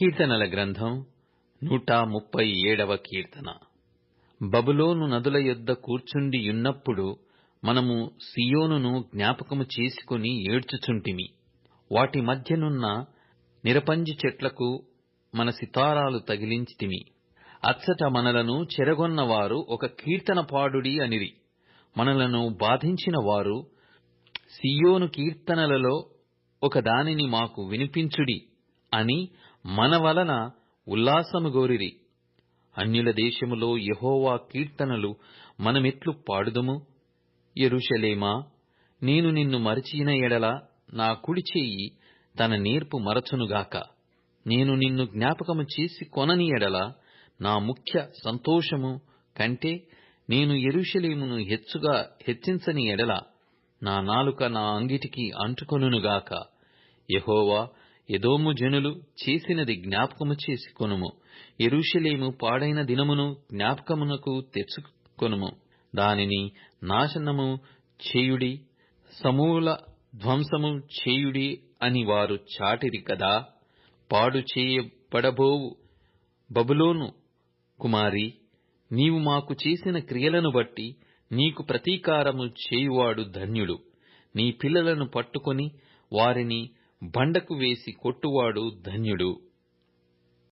కీర్తనల గ్రంథం నూట ముప్పై ఏడవ కీర్తన. బబులోను నదుల యొద్ద కూర్చుండియున్నప్పుడు మనము సియోనును జ్ఞాపకము చేసుకుని ఏడ్చుచుంటిమి. వాటి మధ్యనున్న నిరపంజి చెట్లకు మన సితారాలు తగిలించితిమి. అచ్చట మనలను చెరగొన్నవారు ఒక కీర్తన పాడుడి అనిరి. మనలను బాధించిన వారు సియోను కీర్తనలలో ఒకదానిని మాకు వినిపించుడి. అని మన వలన ఉల్లాసము గోరిరి. అన్యుల దేశములో యహోవా కీర్తనలు మనమెట్లు పాడుదుము. ఎరుషలేమా నేను నిన్ను మరచిన ఎడల నా కుడి తన నేర్పు మరచునుగాక నేను నిన్ను జ్ఞాపకము చేసి కొనని ఎడల నా ముఖ్య సంతోషము కంటే నేను ఎరుషలేమును హెచ్చుగా హెచ్చించని ఎడల నా నాలుక నా అంగిటికి అంటుకొనుగాక యహోవా ఎదోము జనులు చేసినది జ్ఞాపకము చేసుకొనుము. ఎరుషలేము పాడైన దినమును జ్ఞాపకమునకు తెచ్చుకొనుము. దానిని నాశనము చేయుడి సమూల ధ్వంసము చేయుడి అని వారు చాటిరి కదా. పాడు చేయబడబోవు బబులోను కుమారి నీవు మాకు చేసిన క్రియలను బట్టి నీకు ప్రతీకారము చేయువాడు ధన్యుడు. నీ పిల్లలను పట్టుకొని వారిని బండకు వేసి కొట్టువాడు ధన్యుడు.